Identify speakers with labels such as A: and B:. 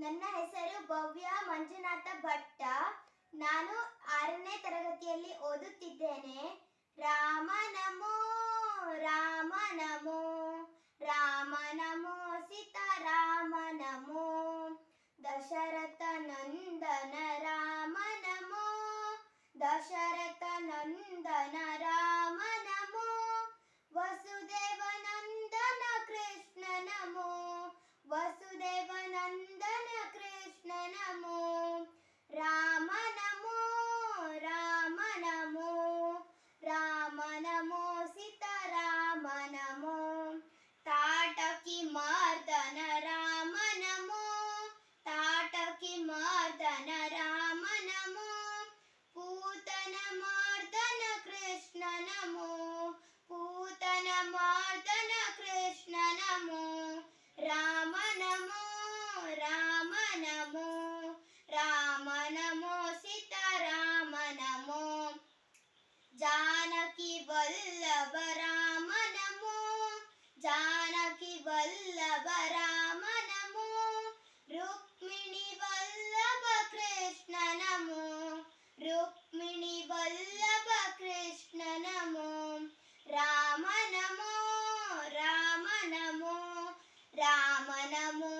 A: ನನ್ನ ಹೆಸರು ಭವ್ಯ ಮಂಜುನಾಥ ಭಟ್ಟ. ನಾನು ಆರನೇ ತರಗತಿಯಲ್ಲಿ ಓದುತ್ತಿದ್ದೇನೆ. ರಾಮ గోవర్ధన కృష్ణ నమో రామ నమో రామ నమో రామ నమో సీతారామ నమో జానకి వల్లభ రామ నమో జానకి వల్లభ రామ రామనమో రామనమో